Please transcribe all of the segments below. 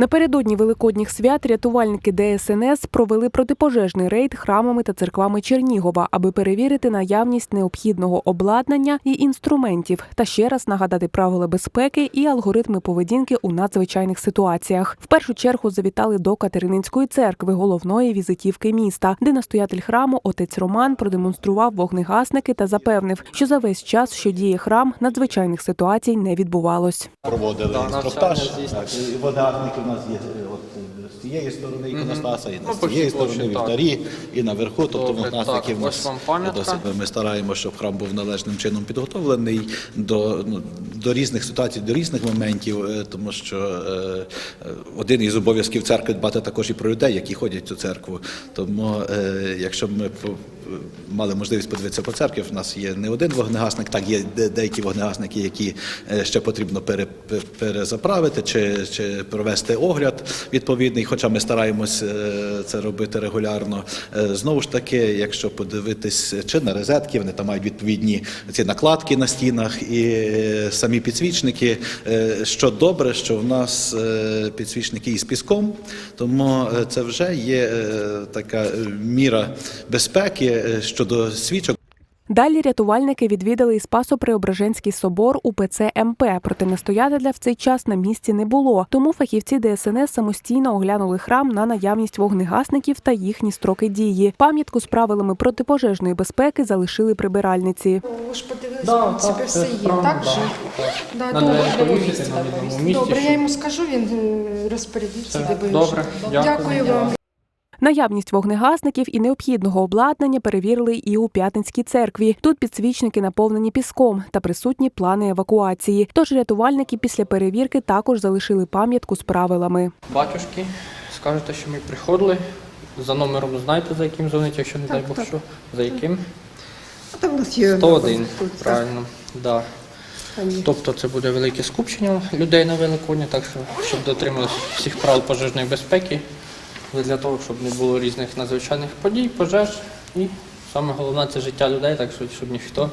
Напередодні великодніх свят рятувальники ДСНС провели протипожежний рейд храмами та церквами Чернігова, аби перевірити наявність необхідного обладнання і інструментів, та ще раз нагадати правила безпеки і алгоритми поведінки у надзвичайних ситуаціях. В першу чергу завітали до Катерининської церкви, головної візитівки міста, де настоятель храму отець Роман продемонстрував вогнегасники та запевнив, що за весь час, що діє храм, надзвичайних ситуацій не відбувалось. проводили інструктаж. навчання нас є е, от, е, з цієї сторони іконостаса, і Ну, з цієї сторони так. вівтарі, і наверху. Тобто Добре, вогнастики так, в нас досить. Ми стараємося, щоб храм був належним чином підготовлений до, ну, до різних ситуацій, до різних моментів, е, тому що е, один із обов'язків церкви дбати також і про людей, які ходять в цю церкву. Тому, е, якщо ми мали можливість подивитися по церкві, в нас є не один вогнегасник, так є деякі вогнегасники, які е, ще потрібно перезаправити чи, чи провести огляд відповідний, хоча ми стараємось е, це робити регулярно. Е, Знову ж таки, якщо подивитись чи на розетки, вони там мають відповідні ці накладки на стінах і е, самі підсвічники. Е, Що добре, що в нас е, підсвічники із піском, тому е, це вже є е, така е, міра безпеки е, щодо свічок. Далі рятувальники відвідали і Спасо-Преображенський собор УПЦ МП, проте настоятеля в цей час на місці не було. Тому фахівці ДСНС самостійно оглянули храм на наявність вогнегасників та їхні строки дії. Пам'ятку з правилами протипожежної безпеки залишили прибиральниці. Ви ж подивилися, Да, так, все є, так же? да, Да, добре, добре. я йому скажу, він е, розпорядиться, добре. Дякую вам. Наявність вогнегасників і необхідного обладнання перевірили і у П'ятницькій церкві. Тут підсвічники наповнені піском та присутні плани евакуації. Тож рятувальники після перевірки також залишили пам'ятку з правилами. Батюшки, скажете, що ми приходили. За номером знаєте, за яким дзвонить, якщо не дай Бог що. За яким? Там у нас є 101, тут, правильно. Да. Тобто це буде велике скупчення людей на Великодні, так що щоб дотримувалися всіх правил пожежної безпеки, для того, щоб не було різних надзвичайних подій, пожеж і саме головне це життя людей, так що щоб ніхто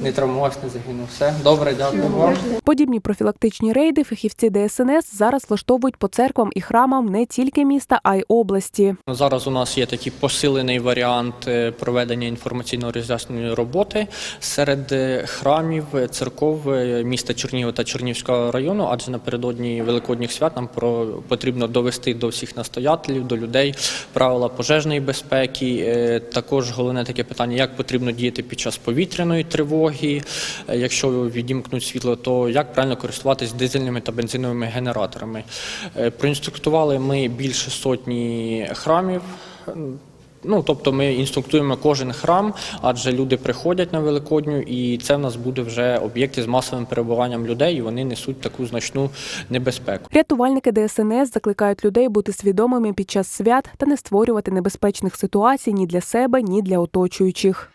не травмувався, не загинув. Все, добре, дякую вам. Подібні профілактичні рейди фахівці ДСНС зараз влаштовують по церквам і храмам не тільки міста, а й області. Ну, Зараз у нас є такий посилений варіант е, проведення інформаційно-роз'ясненої роботи серед е, храмів, е, церков міста Чернігова та Чернігівського району, адже напередодні великодніх свят нам про потрібно довести до всіх настоятелів, до людей правила пожежної безпеки. Також головне таке питання, як потрібно діяти під час повітряної тривоги. Е, Якщо відімкнуть світло, то як правильно користуватись дизельними та бензиновими генераторами. Е, Проінструктували ми більше сотні храмів. Ну, тобто ми інструктуємо кожен храм, адже люди приходять на Великодню, і це в нас буде вже об'єкти з масовим перебуванням людей, і вони несуть таку значну небезпеку. Рятувальники ДСНС закликають людей бути свідомими під час свят та не створювати небезпечних ситуацій ні для себе, ні для оточуючих.